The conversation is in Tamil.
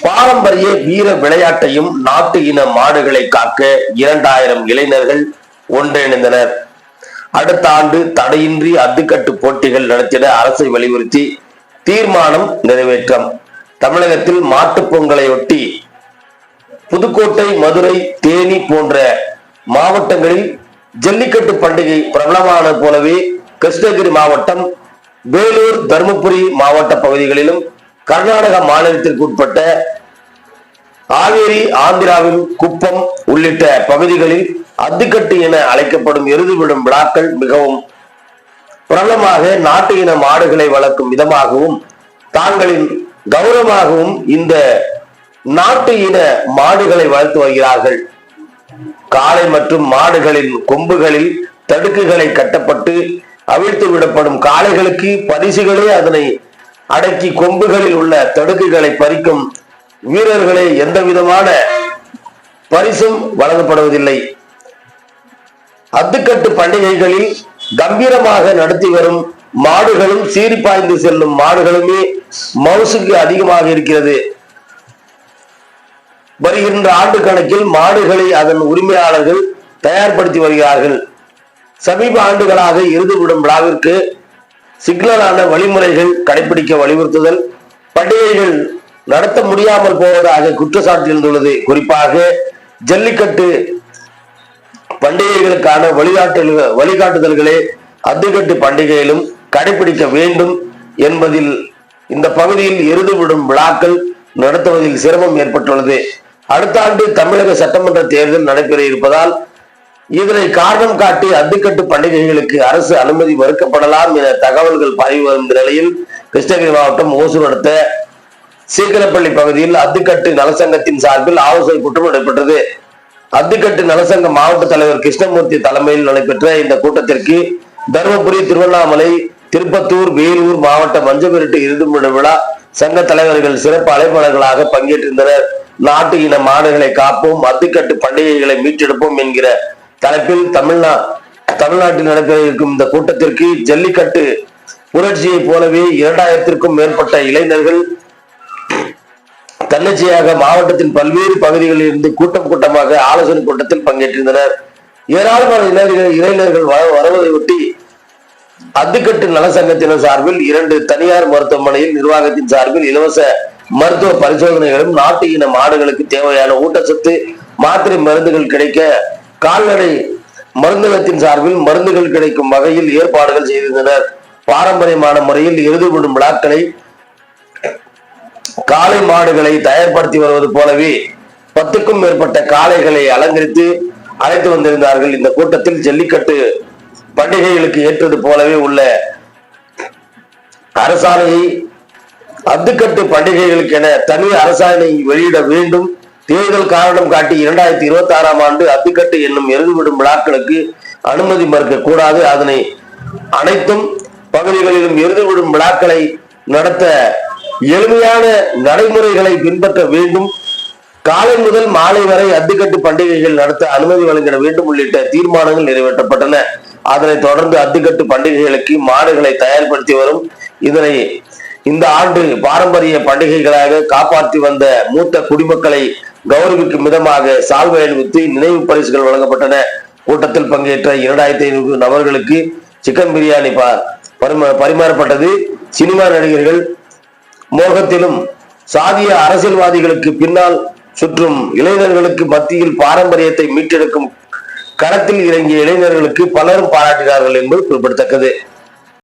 பாரம்பரிய வீர விளையாட்டையும் நாட்டு இன மாடுகளை காக்க இரண்டாயிரம் இளைஞர்கள் ஒன்றிணைந்தனர். அடுத்த ஆண்டு தடையின்றி அத்துக்கட்டு போட்டிகள் நடத்திட அரசை வலியுறுத்தி தீர்மானம் நிறைவேற்றம். தமிழகத்தில் மாட்டுப் பொங்கலையொட்டி புதுக்கோட்டை மதுரை தேனி போன்ற மாவட்டங்களில் ஜல்லிக்கட்டு பண்டிகை பிரபலமான போலவே கிருஷ்ணகிரி மாவட்டம் வேலூர் தருமபுரி மாவட்ட பகுதிகளிலும் கர்நாடக மாநிலத்திற்கு உட்பட்ட ஆவேரி ஆந்திராவின் குப்பம் உள்ளிட்ட பகுதிகளில் அத்துக்கட்டு என அழைக்கப்படும் எருது விடும் விழாக்கள் மிகவும் பிரபலமாக நாட்டு இன மாடுகளை வளர்க்கும் விதமாகவும் தாங்களின் கௌரவமாகவும் இந்த நாட்டு இன மாடுகளை வளர்த்து வருகிறார்கள். காளை மற்றும் மாடுகளின் கொம்புகளில் தடுக்குகளை கட்டப்பட்டு அவிழ்த்து விடப்படும் காளைகளுக்கு பரிசுகளே அதனை அடக்கி கொம்புகளில் உள்ள தடுக்குகளை பறிக்கும் வீரர்களே எந்த விதமான பரிசும் வழங்கப்படுவதில்லை. அத்துக்கட்டு பண்டிகைகளில் கம்பீரமாக நடத்தி வரும் மாடுகளும் சீரிப்பாய்ந்து பாய்ந்து செல்லும் மாடுகளுமே மவுசுக்கு அதிகமாக இருக்கிறது. வருகின்ற ஆண்டு கணக்கில் மாடுகளை அதன் உரிமையாளர்கள் தயார்படுத்தி வருகிறார்கள். சமீப ஆண்டுகளாக இறுதிவிடும் விழாவிற்கு சிக்னலான வழிமுறைகள் கடைபிடிக்க வலியுறுத்துதல் பண்டிகைகள் நடத்த முடியாமல் போவதாக குற்றச்சாட்டியிருந்துள்ளது குறிப்பாக ஜல்லிக்கட்டு பண்டிகைகளுக்கான வழிகாட்டு வழிகாட்டுதல்களே அத்துக்கட்டு பண்டிகையிலும் கடைபிடிக்க வேண்டும் என்பதில் இந்த பகுதியில் எருது விடும் விழாக்கள் நடத்துவதில் சிரமம் ஏற்பட்டுள்ளது. அடுத்த ஆண்டு தமிழக சட்டமன்ற தேர்தல் நடைபெற இருப்பதால் இதனை காரணம் காட்டி அத்துக்கட்டு பண்டிகைகளுக்கு அரசு அனுமதி மறுக்கப்படலாம் என தகவல்கள் பரவி வரும் நிலையில் கிருஷ்ணகிரி மாவட்டம் ஓசூர் அடுத்த சீக்கிரப்பள்ளி பகுதியில் அத்துக்கட்டு நலசங்கத்தின் சார்பில் ஆலோசனை கூட்டம் நடைபெற்றது. அத்துக்கட்டு நலசங்க மாவட்ட தலைவர் கிருஷ்ணமூர்த்தி தலைமையில் நடைபெற்ற இந்த கூட்டத்திற்கு தருமபுரி திருவண்ணாமலை திருப்பத்தூர் வேலூர் மாவட்ட மஞ்சவிரட்டு இறுதி விழா சங்க தலைவர்கள் சிறப்பு அழைப்பாளர்களாக பங்கேற்றிருந்தனர். நாட்டு இன மாடுகளை காப்போம் மத்துக்கட்டு பண்டிகைகளை மீட்டெடுப்போம் என்கிற தலைப்பில் தமிழ்நா தமிழ்நாட்டில் நடைபெற இருக்கும் இந்த கூட்டத்திற்கு ஜல்லிக்கட்டு புரட்சியை போலவே இரண்டாயிரத்திற்கும் மேற்பட்ட இளைஞர்கள் தன்னிச்சையாக மாவட்டத்தின் பல்வேறு பகுதிகளில் இருந்து கூட்டம் கூட்டமாக ஆலோசனை கூட்டத்தில் பங்கேற்றிருந்தனர். ஏராளமான இளைஞர்கள் இளைஞர்கள் வருவதை ஒட்டி அத்துக்கட்டு நலசங்கத்தினர் சார்பில் இரண்டு தனியார் மருத்துவமனையில் நிர்வாகத்தின் சார்பில் இலவச மருத்துவ பரிசோதனைகளும் நாட்டு இன மாடுகளுக்கு தேவையான ஊட்டச்சத்து மாத்திரை மருந்துகள் கிடைக்க கால்நடை மருந்தகத்தின் சார்பில் மருந்துகள் கிடைக்கும் வகையில் ஏற்பாடுகள் செய்திருந்தனர். பாரம்பரியமான முறையில் எருது விழாக்களை காளை மாடுகளை தயார்படுத்தி வருவது போலவே பத்துக்கும் மேற்பட்ட காளைகளை அலங்கரித்து அழைத்து வந்திருந்தார்கள். இந்த கூட்டத்தில் ஜல்லிக்கட்டு பண்டிகைகளுக்கு ஏற்றது போலவே உள்ள அரசாணையை அத்துக்கட்டு பண்டிகைகளுக்கென தனி அரசாணை வெளியிட வேண்டும். தேர்தல் காரணம் காட்டி இரண்டாயிரத்தி இருபத்தி ஆறாம் ஆண்டு அத்துக்கட்டு என்னும் எருதுவிடும் விழாக்களுக்கு அனுமதி மறுக்க கூடாது அதனை அனைத்தும் பகுதிகளிலும் எருதுவிடும் விழாக்களை நடத்த எளிமையான நடைமுறைகளை பின்பற்ற வேண்டும். காலை முதல் மாலை வரை அத்துக்கட்டு பண்டிகைகள் நடத்த அனுமதி வழங்கிட வேண்டும் உள்ளிட்ட தீர்மானங்கள் நிறைவேற்றப்பட்டன. அதனைத் தொடர்ந்து அத்துக்கட்டு பண்டிகைகளுக்கு மாடுகளை தயார்படுத்தி வரும். இதனை இந்த ஆண்டு பாரம்பரிய பண்டிகைகளாக காப்பாற்றி வந்த மூத்த குடிமக்களை கௌரவிக்கும் விதமாக சால்வை அணிவித்து நினைவு பரிசுகள் வழங்கப்பட்டன. கூட்டத்தில் பங்கேற்ற இரண்டாயிரத்தி ஐநூறு நபர்களுக்கு சிக்கன் பிரியாணி ப- பரிமா- பரிமாறப்பட்டது. சினிமா நடிகர்கள் மோகத்திலும் சாதிய அரசியல்வாதிகளுக்கு பின்னால் சுற்றும் இளைஞர்களுக்கு மத்தியில் பாரம்பரியத்தை மீட்டெடுக்கும் களத்தில் இறங்கிய இளைஞர்களுக்கு பலரும் பாராட்டினார்கள் என்பது குறிப்பிடத்தக்கது.